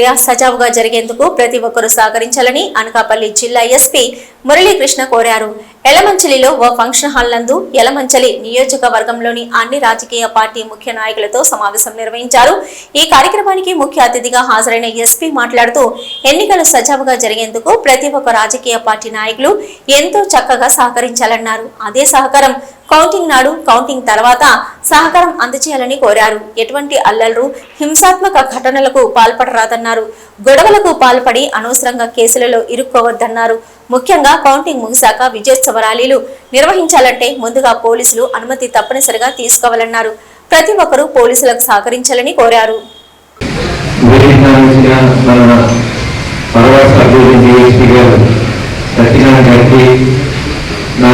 ప్రక్రియ సజావుగా జరిగేందుకు ప్రతి ఒక్కరూ సహకరించాలని అనకాపల్లి జిల్లా ఎస్పీ మురళీకృష్ణ కోరారు. ఎలమంచలిలో ఓ ఫంక్షన్ హాల్ నందు ఎలమంచలి నియోజకవర్గంలోని అన్ని రాజకీయ పార్టీ ముఖ్య నాయకులతో సమావేశం నిర్వహించారు. ఈ కార్యక్రమానికి ముఖ్య అతిథిగా హాజరైన ఎస్పీ మాట్లాడుతూ ఎన్నికలు సజావుగా జరిగేందుకు ప్రతి ఒక్క రాజకీయ పార్టీ నాయకులు ఎంతో చక్కగా సహకరించాలన్నారు. అదే సహకారం కౌంటింగ్ నాడు కౌంటింగ్ తర్వాత సహకారం అందచేయాలని కోరారు. ఎటువంటి అల్లలు హింసాత్మక ఘటనలకు పాల్పడరాదన్నారు. గొడవలకు పాల్పడి అనవసరంగా కేసులలో ఇరుక్కోవద్దన్నారు. ముఖ్యంగా కౌంటింగ్ ముగిశాక విజయోత్సవ ర్యాలీలు నిర్వహించాలంటే ముందుగా పోలీసులు అనుమతి తప్పనిసరిగా తీసుకోవాలన్నారు. ప్రతి ఒక్కరూ పోలీసులకు సహకరించాలని కోరారు. నా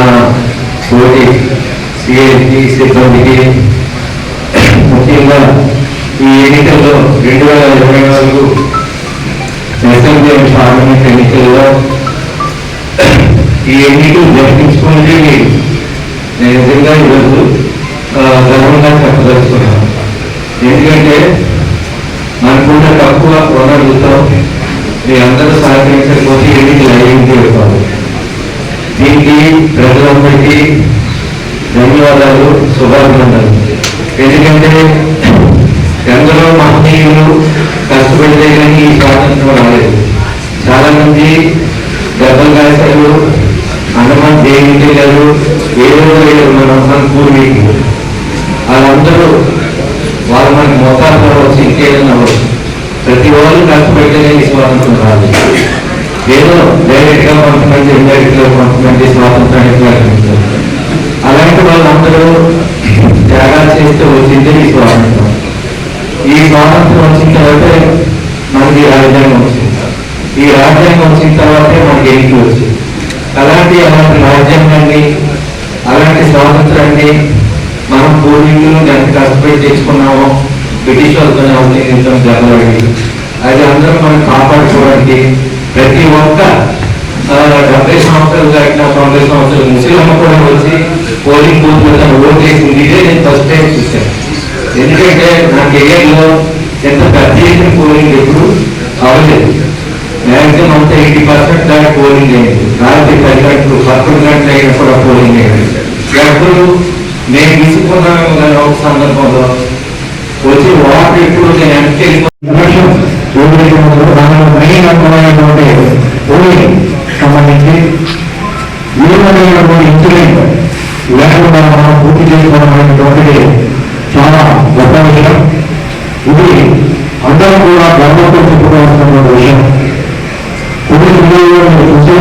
తోటి సిఐటి సిబ్బందికి ముఖ్యంగా ఈ ఎన్నికల్లో రెండు వేల ఇరవై నాలుగు అసెంబ్లీ పార్లమెంట్ ఎన్నికల్లో ఈ ఎన్నికలు జరిపించుకుంటే నేను నిజంగా ఈరోజు గర్వంగా చెప్పదలుచుకున్నాను ఎందుకంటే మనకున్న తక్కువ వనరులతో మీ అందరూ సహకరించకపోతే ఎన్నికలు అయ్యింది కాదు. దీనికి ప్రజలందరికీ ధన్యవాదాలు శుభాభినందనలు. ఎందుకంటే ఎందరో మహనీయులు కష్టపడితే కానీ ఈ స్వాతంత్రం రాలేదు. చాలా మంది దెబ్బలు కాశారు హనుమాన్ జయంతి గారు ఏదో ఏదో మన మన పూర్వీకులు. వాళ్ళందరూ వాళ్ళు మనకి మొత్తాలు వచ్చి ఇంకేదైనా ప్రతి వాళ్ళు కలిసి ఈ స్వాతంత్రం రాదు. ఏదో డైరెక్ట్గా కొంతమంది ఇండైరెక్ట్గా కొంతమంది స్వాతంత్రానికి ప్రకటించారు. అలాంటి వాళ్ళందరూ త్యాగాలు చేస్తే వచ్చింది ఈ స్వాతంత్రం ఈ స్వాతంత్రం వచ్చిన తర్వాత మనకి ఈ రాజ్యాంగం వచ్చింది ఈ రాజ్యాంగం వచ్చిన తర్వాతే మనకి ఎన్నికలు వచ్చింది. అలాంటి అలాంటి రాజ్యాంగాన్ని అలాంటి స్వాతంత్రాన్ని మనం పూర్వీకులు ఎంత కష్టపడి తెచ్చుకున్నామో బ్రిటిష్ వాళ్ళతోనే అవతరించడం జరగబడింది అది అందరం మనం కాపాడుకోవడానికి ప్రతి ఒక్క డెబ్బై సంవత్సరాలు దాటిన తొంభై సంవత్సరాలు ముస్లిం కూడా వచ్చి పోలింగ్ బూత్ మీద ఓట్ వేసింది. ఇదే నేను ఫస్ట్ టైం చూశాను. ఎందుకంటే నా కెరియర్లో ఎంత పెద్ద పోలింగ్ ఎప్పుడు పర్సెంట్ దాకా పోలింగ్ అయింది రాత్రి పది గంటలు పదకొండు గంటలు అయినా పోలింగ్ అయింది ఎప్పుడు నేను తీసుకున్నాను కదా ఒక సందర్భంలో. వచ్చి వాటర్ ఎప్పుడు నేను వెనక్కి మెయిన్ అనుకున్నటువంటి పోలింగ్ సంబంధించి ఏమైనటువంటి ఇన్సిడెంట్ లేకుండా మనం పూర్తి చేసుకోవడం చాలా గొప్ప విషయం ఇది అందరం కూడా గర్వంతో చెప్పుకోవాల్సినటువంటి విషయం. కొన్ని వీడియోలో మీరు చూసే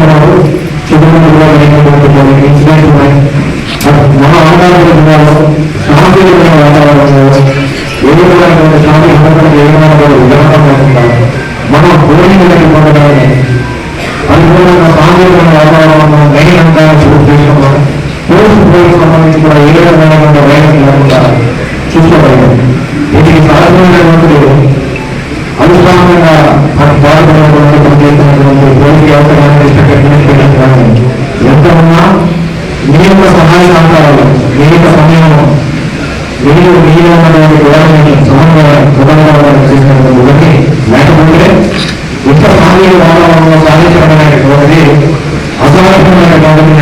అనుష్ఠానంగా మనకు పనిచేస్తున్నటువంటి పోలీసు వ్యవస్థ అడ్మినిస్ట్రేషన్ కానీ ఎంత ఉన్నా మీ యొక్క సహాయ సహకారాలు మీ యొక్క సమయం మీరు మీలో ఉన్నటువంటి గవర్నమెంట్ సమన్వయం సమన్వయం చేసినటువంటి ఇవన్నీ లేకపోతే ఇంత సాంఘిక వాతావరణంలో సాధించడం అనేటువంటిది అసాధ్యమైనటువంటి